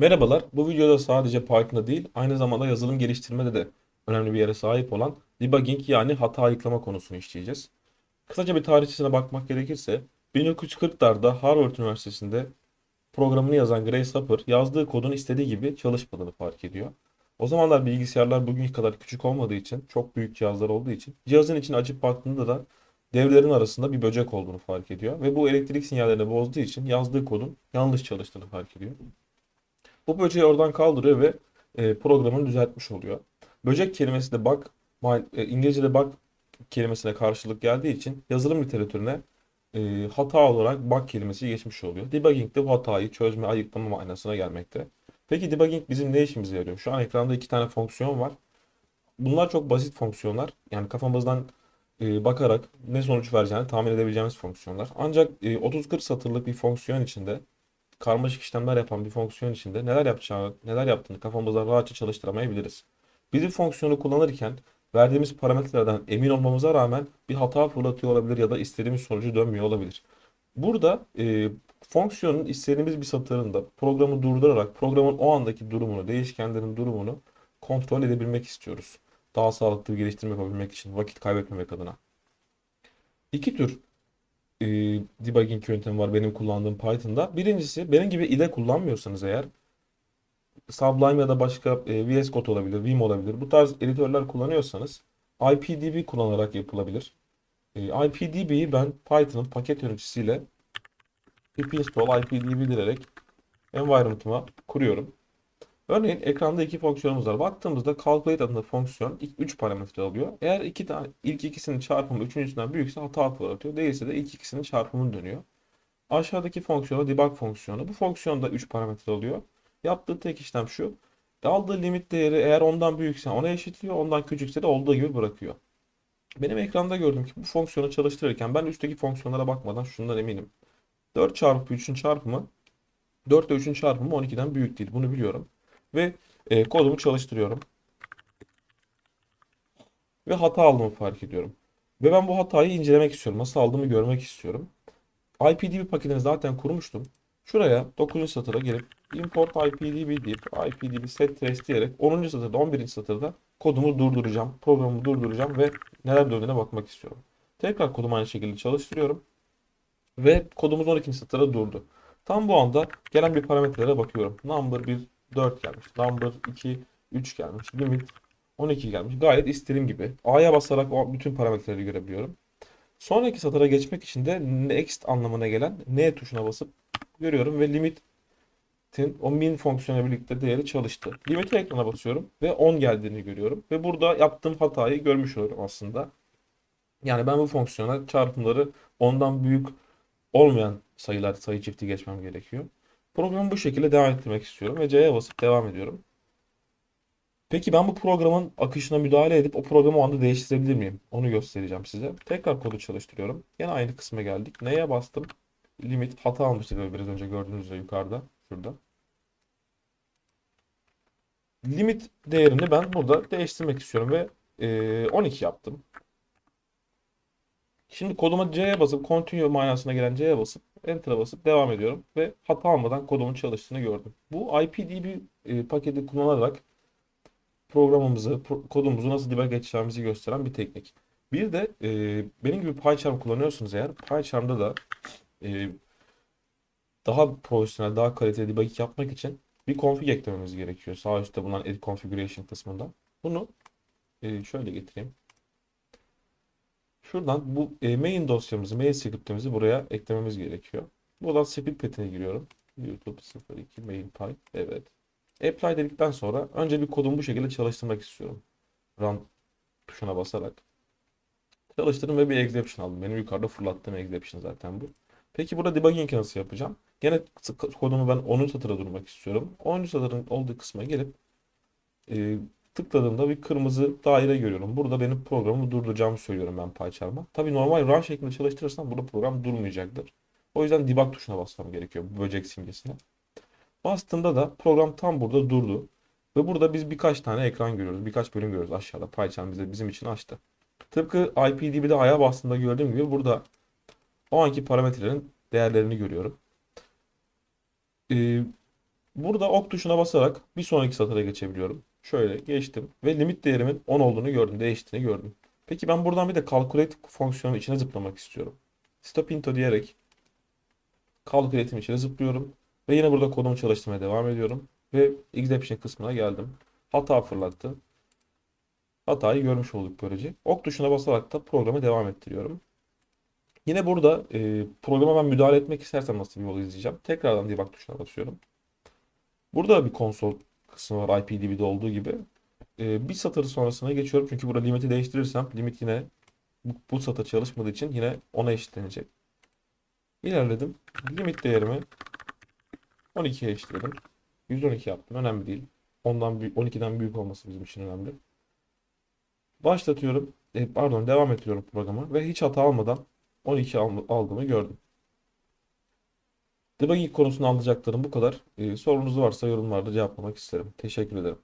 Merhabalar, bu videoda sadece Python'da değil, aynı zamanda yazılım geliştirmede de önemli bir yere sahip olan debugging yani hata ayıklama konusunu işleyeceğiz. Kısaca bir tarihçesine bakmak gerekirse, 1940'larda Harvard Üniversitesi'nde programını yazan Grace Hopper yazdığı kodun istediği gibi çalışmadığını fark ediyor. O zamanlar bilgisayarlar bugünkü kadar küçük olmadığı için, çok büyük cihazlar olduğu için cihazın içine açıp baktığında da devlerin arasında bir böcek olduğunu fark ediyor. Ve bu elektrik sinyallerini bozduğu için yazdığı kodun yanlış çalıştığını fark ediyor. Bu böceği oradan kaldırıyor ve e, programını düzeltmiş oluyor. Böcek kelimesi de bug, e, İngilizce'de bug kelimesine karşılık geldiği için yazılım literatürüne e, hata olarak bug kelimesi geçmiş oluyor. Debugging de bu hatayı çözme, ayıklama manasına gelmekte. Peki debugging bizim ne işimize yarıyor? Şu an ekranda iki tane fonksiyon var. Bunlar çok basit fonksiyonlar. Yani kafamızdan e, bakarak ne sonuç vereceğini tahmin edebileceğimiz fonksiyonlar. Ancak e, 30-40 satırlık bir fonksiyon içinde karmaşık işlemler yapan bir fonksiyon içinde neler yapacağını, neler yaptığını kafamızda rahatça çalıştıramayabiliriz. Biz bir fonksiyonu kullanırken verdiğimiz parametrelerden emin olmamıza rağmen bir hata fırlatıyor olabilir ya da istediğimiz sonucu dönmüyor olabilir. Burada e, fonksiyonun istediğimiz bir satırında programı durdurarak programın o andaki durumunu, değişkenlerin durumunu kontrol edebilmek istiyoruz. Daha sağlıklı bir geliştirme yapabilmek için, vakit kaybetmemek adına. İki tür e, debugging yöntemi var benim kullandığım Python'da. Birincisi benim gibi IDE kullanmıyorsanız eğer Sublime ya da başka e, VS Code olabilir, Vim olabilir. Bu tarz editörler kullanıyorsanız IPDB kullanarak yapılabilir. E, IPDB'yi ben Python'ın paket yöneticisiyle pip install IPDB direkt environment'ıma kuruyorum. Örneğin ekranda iki fonksiyonumuz var. Baktığımızda calculate adında fonksiyon ilk 3 parametre alıyor. Eğer iki tane ilk ikisinin çarpımı üçüncüsünden büyükse hata fırlatıyor. Değilse de ilk ikisinin çarpımını dönüyor. Aşağıdaki fonksiyonu debug fonksiyonu. Bu fonksiyon da 3 parametre alıyor. Yaptığı tek işlem şu. Aldığı limit değeri eğer ondan büyükse ona eşitliyor. Ondan küçükse de olduğu gibi bırakıyor. Benim ekranda gördüm ki bu fonksiyonu çalıştırırken ben üstteki fonksiyonlara bakmadan şundan eminim. 4 çarpı 3'ün çarpımı 4 ile 3'ün çarpımı 12'den büyük değil. Bunu biliyorum. Ve e, kodumu çalıştırıyorum. Ve hata aldığımı fark ediyorum. Ve ben bu hatayı incelemek istiyorum. Nasıl aldığımı görmek istiyorum. IPDB paketini zaten kurmuştum. Şuraya 9. satıra gelip import IPDB deyip IPDB set trace diyerek 10. satırda 11. satırda kodumu durduracağım. Programımı durduracağım ve neler döndüğüne bakmak istiyorum. Tekrar kodumu aynı şekilde çalıştırıyorum. Ve kodumuz 12. satıra durdu. Tam bu anda gelen bir parametrelere bakıyorum. Number 1 4 gelmiş. Number 2 3 gelmiş. Limit 12 gelmiş. Gayet istediğim gibi. A'ya basarak o bütün parametreleri görebiliyorum. Sonraki satıra geçmek için de next anlamına gelen N tuşuna basıp görüyorum ve limitin o min fonksiyonuyla birlikte değeri çalıştı. Limiti ekrana basıyorum ve 10 geldiğini görüyorum. Ve burada yaptığım hatayı görmüş oluyorum aslında. Yani ben bu fonksiyona çarpımları ondan büyük olmayan sayılar sayı çifti geçmem gerekiyor. Programı bu şekilde devam ettirmek istiyorum ve C'ye basıp devam ediyorum. Peki ben bu programın akışına müdahale edip o programı o anda değiştirebilir miyim? Onu göstereceğim size. Tekrar kodu çalıştırıyorum. Yine aynı kısma geldik. Neye bastım? Limit hata almıştık biraz önce gördüğünüz üzere yukarıda. Şurada. Limit değerini ben burada değiştirmek istiyorum ve e, 12 yaptım. Şimdi koduma C'ye basıp continue manasına gelen C'ye basıp Enter'a basıp devam ediyorum ve hata almadan kodumun çalıştığını gördüm. Bu IPDB e, paketi kullanarak programımızı, pro- kodumuzu nasıl debug edeceğimizi gösteren bir teknik. Bir de e, benim gibi PyCharm kullanıyorsunuz eğer PyCharm'da da e, daha profesyonel, daha kaliteli debug yapmak için bir config eklememiz gerekiyor. Sağ üstte bulunan edit configuration kısmında. Bunu e, şöyle getireyim. Şuradan bu e, main dosyamızı, main scriptimizi buraya eklememiz gerekiyor. Buradan script petine giriyorum. YouTube 02 main py. Evet. Apply dedikten sonra önce bir kodumu bu şekilde çalıştırmak istiyorum. Run tuşuna basarak. Çalıştırdım ve bir exception aldım. Benim yukarıda fırlattığım exception zaten bu. Peki burada debugging nasıl yapacağım? Gene kodumu ben 10. satıra durmak istiyorum. 10. satırın olduğu kısma gelip e, tıkladığımda bir kırmızı daire görüyorum. Burada benim programımı durduracağımı söylüyorum ben PyCharm'a. Tabii normal run şeklinde çalıştırırsam burada program durmayacaktır. O yüzden debug tuşuna basmam gerekiyor bu böcek simgesine. Bastığımda da program tam burada durdu. Ve burada biz birkaç tane ekran görüyoruz. Birkaç bölüm görüyoruz aşağıda. PyCharm bize bizim için açtı. Tıpkı IPDB'de aya bastığımda gördüğüm gibi burada o anki parametrelerin değerlerini görüyorum. Ee, Burada ok tuşuna basarak bir sonraki satıra geçebiliyorum. Şöyle geçtim ve limit değerimin 10 olduğunu gördüm, değiştiğini gördüm. Peki ben buradan bir de calculate fonksiyonu içine zıplamak istiyorum. Stop into diyerek calculate'im içine zıplıyorum ve yine burada kodumu çalıştırmaya devam ediyorum ve exception kısmına geldim. Hata fırlattı. Hatayı görmüş olduk böylece. Ok tuşuna basarak da programı devam ettiriyorum. Yine burada e, programa ben müdahale etmek istersem nasıl bir yol izleyeceğim? Tekrardan debug tuşuna basıyorum. Burada da bir konsol kısmı var IPDB'de olduğu gibi. E, bir satır sonrasına geçiyorum çünkü burada limiti değiştirirsem limit yine bu, bu satır çalışmadığı için yine ona eşitlenecek. İlerledim. Limit değerimi 12'ye eşitledim. 112 yaptım. Önemli değil. Ondan büyük, 12'den büyük olması bizim için önemli. Başlatıyorum. E, pardon devam ettiriyorum programı ve hiç hata almadan 12 al- aldığımı gördüm. Debugging konusunda anlayacaklarım bu kadar. E, sorunuz varsa yorumlarda cevaplamak isterim. Teşekkür ederim.